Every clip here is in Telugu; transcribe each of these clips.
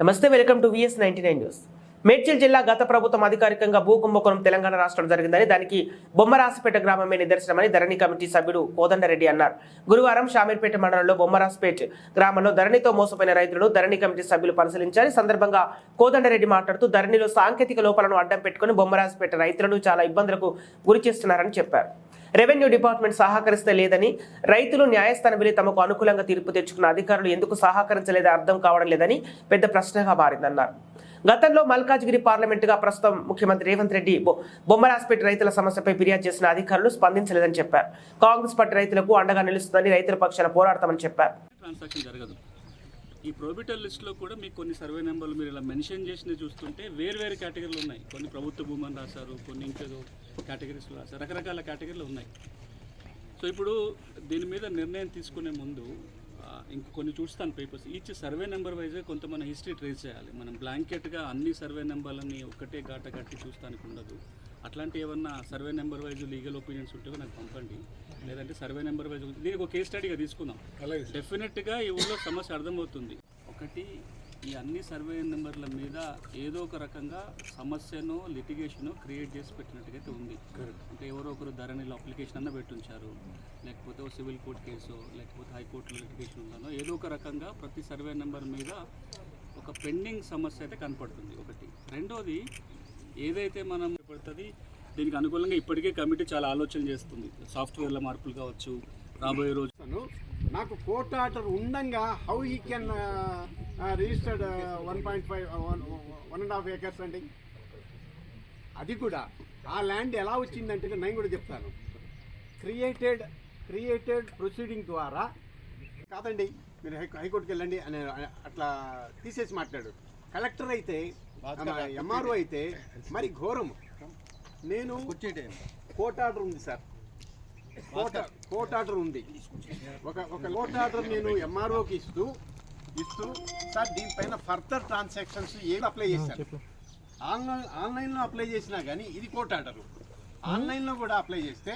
నమస్తే welcome to VS ninety nine news. Medchal జిల్లా గత ప్రభుత్వం అధికారికంగా భూ కుంభకోణం తెలంగాణ రాష్ట్రంలో జరిగిందని దానికి బొమ్మరాసిపేట గ్రామమే నిదర్శనమని ధరణి కమిటీ సభ్యుడు కోదండరెడ్డి అన్నారు. గురువారం షామీర్పేట మండలంలో బొమ్మరాసిపేట గ్రామంలో ధరణితో మోసపోయిన రైతులను ధరణి కమిటీ సభ్యులు పరిశీలించారు. సందర్భంగా కోదండరెడ్డి మాట్లాడుతూ ధరణిలో సాంకేతిక లోపాలను అడ్డం పెట్టుకుని బొమ్మరాసిపేట రైతులను చాలా ఇబ్బందులకు గురి చేస్తున్నారని చెప్పారు. రెవెన్యూ డిపార్ట్మెంట్ సహకరిస్తే లేదని రైతులు న్యాయస్థానం వెళ్ళి తమకు అనుకూలంగా తీర్పు తెచ్చుకున్న అధికారులు ఎందుకు సహకరించలేదో అర్థం కావడం లేదని పెద్ద ప్రశ్నగా మారిందన్నారు. గతంలో మల్కాజ్గిరి పార్లమెంటుగా ప్రస్తుతం ముఖ్యమంత్రి రేవంత్ రెడ్డి బొమ్మరాస్పేట బొమ్మరాజ్పేట రైతుల సమస్యపై ఫిర్యాదు చేసిన అధికారులు స్పందించలేదని చెప్పారు. కాంగ్రెస్ పార్టీ రైతులకు అండగా నిలుస్తుందని రైతుల పక్షాన పోరాడతామని చెప్పారు. ఈ ప్రోబిటర్ లిస్ట్లో కూడా మీకు కొన్ని సర్వే నెంబర్లు మీరు ఇలా మెన్షన్ చేసినవి చూస్తుంటే వేరు వేరు కేటగిరీలు ఉన్నాయి. కొన్ని ప్రభుత్వ భూమని రాశారు కొన్ని ఇంకేదో కేటగిరీస్లో రాశారు. రకరకాల కేటగిరీలు ఉన్నాయి. సో ఇప్పుడు దీని మీద నిర్ణయం తీసుకునే ముందు ఆ, ఇంక కొన్ని చూస్తాను పేపర్స్ ఈచ్ సర్వే నెంబర్ వైజ్గా కొంత మన హిస్టరీ ట్రేస్ చేయాలి. మనం బ్లాంకెట్గా అన్ని సర్వే నెంబర్లని ఒకటే గాట కట్టి చూస్తానికి ఉండదు. అట్లాంటి ఏమన్నా survey number wise legal opinions ఉంటే నాకు పంపండి. లేదంటే సర్వే నెంబర్ వైజ్ దీనికి ఒక కేస్ స్టడీగా తీసుకుందాం. డెఫినెట్గా ఈ ఊళ్ళో సమస్య అర్థమవుతుంది. ఒకటి ఈ అన్ని సర్వే నెంబర్ల మీద ఏదో ఒక రకంగా సమస్యను లిటిగేషన్ క్రియేట్ చేసి పెట్టినట్టుగైతే ఉంది. అంటే ఎవరో ఒకరు ధరణిలో అప్లికేషన్ అన్న పెట్టుంచారు. లేకపోతే ఓ సివిల్ కోర్ట్ కేసు లేకపోతే హైకోర్టులో లిటిగేషన్ ఉందనో ఏదో ఒక రకంగా ప్రతి సర్వే నెంబర్ మీద ఒక పెండింగ్ సమస్య అయితే కనపడుతుంది. ఒకటి. రెండోది ఏదైతే మనం పడుతుంది దీనికి అనుకూలంగా ఇప్పటికే కమిటీ చాలా ఆలోచన చేస్తుంది. సాఫ్ట్వేర్ల మార్పులు కావచ్చు రాబోయే రోజు నాకు కోర్ట్ ఆర్డర్ ఉండంగా how he can registered one point five one and half acres అండి. అది కూడా ఆ ల్యాండ్ ఎలా వచ్చిందంటే నేను కూడా చెప్తాను. క్రియేటెడ్ క్రియేటెడ్ ప్రొసీడింగ్ ద్వారా కాదండి మీరు హై హైకోర్టుకి వెళ్ళండి అని అట్లా తీసేసి మాట్లాడు. కలెక్టర్ అయితే ఎంఆర్ఓ అయితే. మరి ఘోరం నేను కోర్ట్ ఆర్డర్ ఉంది సార్. కోర్ట్ కోర్ట్ ఆర్డర్ ఉంది. ఒక ఒక కోర్ట్ ఆర్డర్ నేను ఎంఆర్ఓకి ఇస్తూ ఇస్తూ సార్ దీనిపైన ఫర్దర్ ట్రాన్సాక్షన్స్ ఏమి అప్లై చేశాను ఆన్లైన్ ఆన్లైన్లో అప్లై చేసినా కానీ ఇది కోర్ట్ ఆర్డర్. ఆన్లైన్లో కూడా అప్లై చేస్తే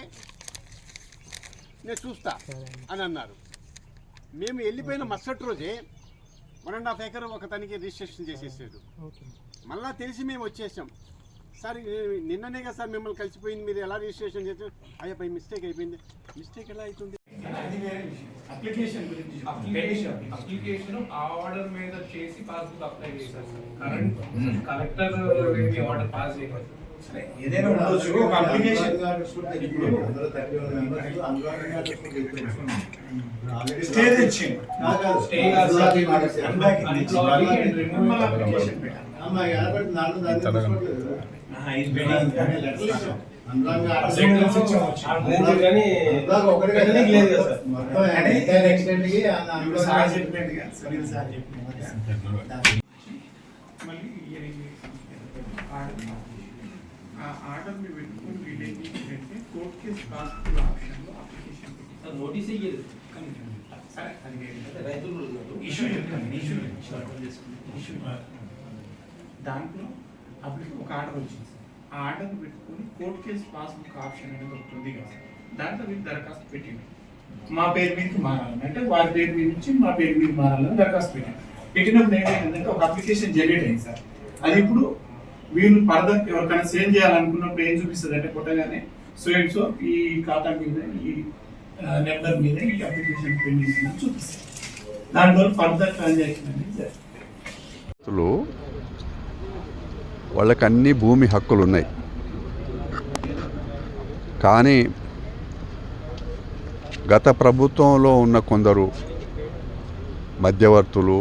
నేను చూస్తా అని అన్నారు. మేము వెళ్ళిపోయిన మరుసటి రోజే వన్ అండ్ హాఫ్ ఏకర్ ఒక తనకి రిజిస్ట్రేషన్ చేసేసాడు. మళ్ళా తెలిసి మేము వచ్చేసాం. సార్ నిన్ననే కదా సార్ మిమ్మల్ని కలిసిపోయింది మీరు ఎలా రిజిస్ట్రేషన్ చేశారు? అయ్యా పై మిస్టేక్ అయిపోయింది. మిస్టేక్ ఎలా అవుతుంది? అప్లికేషన్ గురించి అప్లికేషన్. అప్లికేషన్ ఆ ఆర్డర్ మీద చేసి పాస్బుక్ అప్లై చేశారు కరెంట్ కలెక్టర్ ఆర్డర్ పాస్ చేయలేదు. ఏదైనా ఉండొచ్చు ఒక అప్లికేషన్ స్టే తెచ్చింది స్టే పెట్టాను. మళ్ళీ ఆ ఆర్డర్ని పెట్టుకుని వీళ్ళేం చేసిందంటే కోర్ట్ కేసు పాస్బుక్ ఆప్షన్లో అప్లికేషన్ పెట్టారు నోటీస్ ఇయ్యలేదు. సరే అది వేరే. రైతులు. ఇష్యూ చెప్తాను ఇష్యూ ఇష్యూ దాంట్లో అప్పుడు ఒక ఆర్డర్ వచ్చింది సార్. ఆ ఆర్డర్ పెట్టుకొని కోర్ట్ కేసు పాస్బుక్ ఆప్షన్ అనేది ఒకటి ఉంది కదా సార్. దాంట్లో వీళ్ళు దరఖాస్తు పెట్టిండు. మా పేరు మీదకి మారాలని. అంటే వారి పేరు మీద నుంచి మా పేరు మీద మారాలని దరఖాస్తు పెట్టాను పెట్టినప్పుడు ఏంటంటే ఒక అప్లికేషన్ జనరేట్ అయింది సార్. అది ఇప్పుడు వీళ్ళు ఫర్దర్ ఎవరికైనా సేల్ చేయాలనుకున్నప్పుడు ఏం చూపిస్తుంది అంటే కొట్టగానే సో ఇట్స్ ఈ ఖాతా మీద ఈ నెంబర్ మీద ఈ అప్లికేషన్ పెండింగ్ అని చూపిస్తుంది దానివల్ల ఫర్దర్ ట్రాన్సాక్షన్ అనేది జరుగుతుంది. వాళ్ళకి అన్ని భూమి హక్కులు ఉన్నాయి కానీ గత ప్రభుత్వంలో ఉన్న కొందరు మధ్యవర్తులు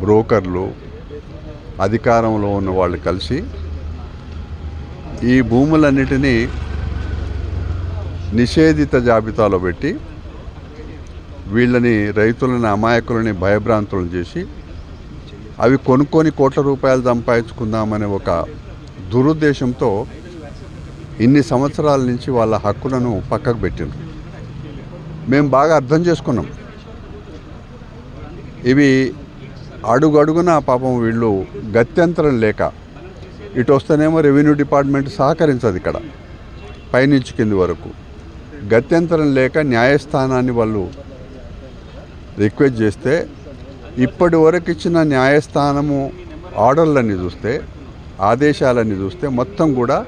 బ్రోకర్లు అధికారంలో ఉన్న వాళ్ళు కలిసి ఈ భూములన్నిటినీ నిషేధిత జాబితాలో పెట్టి వీళ్ళని రైతులని అమాయకులని భయభ్రాంతులను చేసి అవి కొనుక్కొని కోట్ల రూపాయలు సంపాదించుకుందామనే ఒక దురుద్దేశంతో ఇన్ని సంవత్సరాల నుంచి వాళ్ళ హక్కులను పక్కకు పెట్టిండ్రు. మేము బాగా అర్థం చేసుకున్నాం. ఇవి అడుగడుగున పాపం వీళ్ళు గత్యంతరం లేక. ఇటు వస్తేనేమో రెవెన్యూ డిపార్ట్మెంట్ సహకరించదు ఇక్కడ పైనుంచి కింది వరకు. గత్యంతరం లేక న్యాయస్థానాన్ని వాళ్ళు రిక్వెస్ట్ చేస్తే ఇప్పటి వరకు ఇచ్చిన న్యాయస్థానము ఆర్డర్లన్నీ చూస్తే ఆదేశాలన్నీ చూస్తే మొత్తం కూడా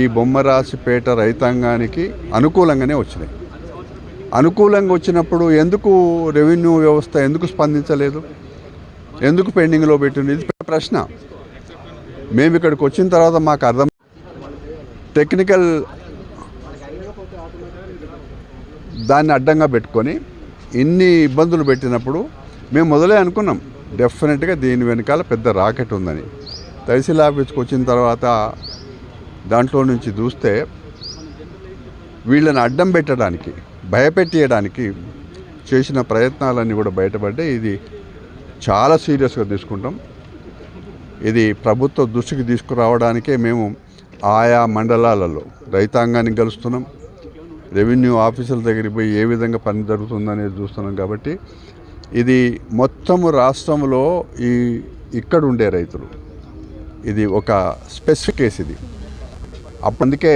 ఈ బొమ్మరాశిపేట రైతాంగానికి అనుకూలంగానే వచ్చినాయి. అనుకూలంగా వచ్చినప్పుడు ఎందుకు రెవెన్యూ వ్యవస్థ ఎందుకు స్పందించలేదు? ఎందుకు పెండింగ్లో పెట్టింది ఇది ప్రశ్న. మేము ఇక్కడికి వచ్చిన తర్వాత మాకు అర్థం టెక్నికల్ దాన్ని అడ్డంగా పెట్టుకొని ఇన్ని ఇబ్బందులు పెట్టినప్పుడు మేము మొదలే అనుకున్నాం. డెఫినెట్గా దీని వెనకాల పెద్ద రాకెట్ ఉందని. తహసీల్ ఆఫీస్కి వచ్చిన తర్వాత దాంట్లో నుంచి చూస్తే వీళ్ళని అడ్డం పెట్టడానికి భయపెట్టేయడానికి చేసిన ప్రయత్నాలన్నీ కూడా బయటపడ్డాయి. ఇది చాలా సీరియస్గా తీసుకుంటాం. ఇది ప్రభుత్వ దృష్టికి తీసుకురావడానికే మేము ఆయా మండలాలలో రైతాంగాన్ని కలుస్తున్నాం రెవెన్యూ ఆఫీసుల దగ్గరికి పోయి ఏ విధంగా పని జరుగుతుందనేది చూస్తున్నాం కాబట్టి ఇది మొత్తము రాష్ట్రంలో ఈ ఇక్కడ ఉండే రైతులు. ఇది ఒక స్పెసిఫిక్ కేసు ఇది. అప్పటికే అందుకే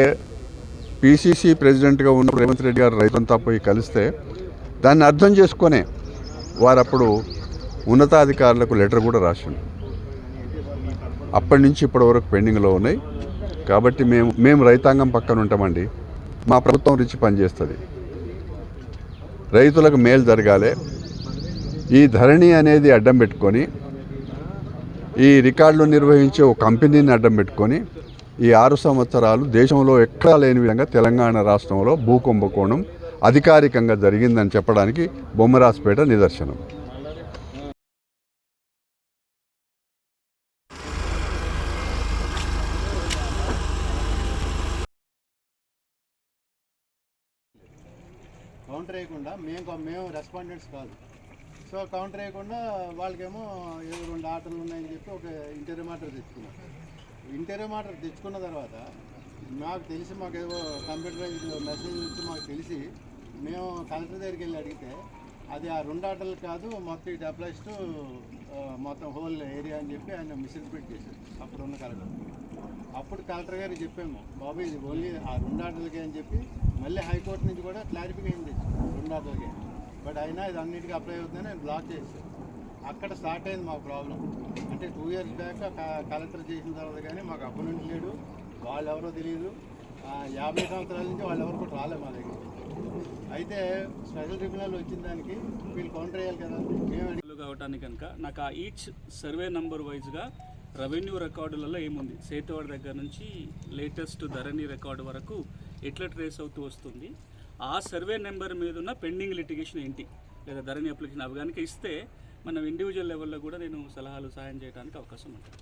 పిసిసి ప్రెసిడెంట్గా ఉన్న రేవంత్ రెడ్డి గారు రైతులంతా పోయి కలిస్తే దాన్ని అర్థం చేసుకొనే వారప్పుడు ఉన్నతాధికారులకు లెటర్ కూడా రాసిండు. అప్పటి నుంచి ఇప్పటి వరకు పెండింగ్లో ఉన్నాయి. కాబట్టి మేము మేము రైతాంగం పక్కన ఉంటామండి. మా ప్రభుత్వం రిచి పనిచేస్తుంది. రైతులకు మేలు జరగాలి. ఈ ధరణి అనేది అడ్డం పెట్టుకొని ఈ రికార్డులు నిర్వహించే ఒక కంపెనీని అడ్డం పెట్టుకొని ఈ ఆరు సంవత్సరాలు దేశంలో ఎక్కడా లేని విధంగా తెలంగాణ రాష్ట్రంలో భూకుంభకోణం అధికారికంగా జరిగిందని చెప్పడానికి బొమ్మరాజపేట నిదర్శనం. కౌంటర్ వేయకుండా మేము మేము రెస్పాండెంట్స్ కాదు. సో కౌంటర్ వేయకుండా వాళ్ళకేమో ఏదో రెండు ఆటలు ఉన్నాయని చెప్పి ఒక ఇంటర్వ్యూ మాటర్ తెచ్చుకున్నాం. ఇంటర్వ్యూ మాటర్ తెచ్చుకున్న తర్వాత మాకు తెలిసి మాకు ఏదో కంప్యూటరైజ్ మెసేజ్ వచ్చి మాకు తెలిసి మేము కలెక్టర్ దగ్గరికి వెళ్ళి అడిగితే అది ఆ రెండు ఆటలు కాదు మొత్తం ఇట్ అప్లైస్ మొత్తం హోల్ ఏరియా అని చెప్పి ఆయన మిస్ఇన్స్పెక్ట్ చేశారు. అప్పుడు ఉన్న కలెక్టర్. అప్పుడు కలెక్టర్ గారికి చెప్పాము బాబు ఇది ఓన్లీ ఆ రెండు ఆటలకే అని చెప్పి మళ్ళీ హైకోర్టు నుంచి కూడా క్లారిఫికేషన్ తెచ్చాం రెండు ఆటలకే బట్ అయినా ఇది అన్నిటికీ అప్లై అవుతుందని ఆయన బ్లాక్ చేశారు. అక్కడ స్టార్ట్ అయింది మా ప్రాబ్లం. అంటే టూ ఇయర్స్ బ్యాక్ కలెక్టర్ చేసిన తర్వాత కానీ మాకు అపోనెంట్ లేడు. వాళ్ళు ఎవరో తెలియదు యాభై సంవత్సరాల నుంచి వాళ్ళు ఎవరు కూడా రాలే మా దగ్గర. అయితే స్పెషల్ ట్రిబ్యునల్ వచ్చిన దానికి వీళ్ళు కౌంటర్ వేయాలి కదా. మేము అడిగి- కావటానికి కనుక నాకు ఆ ఈచ్ సర్వే నంబర్ వైజ్గా రెవెన్యూ రికార్డులలో ఏముంది? సేతువాడి దగ్గర నుంచి లేటెస్ట్ ధరణి రికార్డు వరకు ఎట్లా ట్రేస్ అవుతూ వస్తుంది? ఆ సర్వే నెంబర్ మీద ఉన్న పెండింగ్ లిటిగేషన్ ఏంటి? లేదా ధరణి అప్లికేషన్ అవి కనుక ఇస్తే మనం ఇండివిజువల్ లెవెల్లో కూడా నేను సలహాలు సాయం చేయడానికి అవకాశం ఉంటుంది.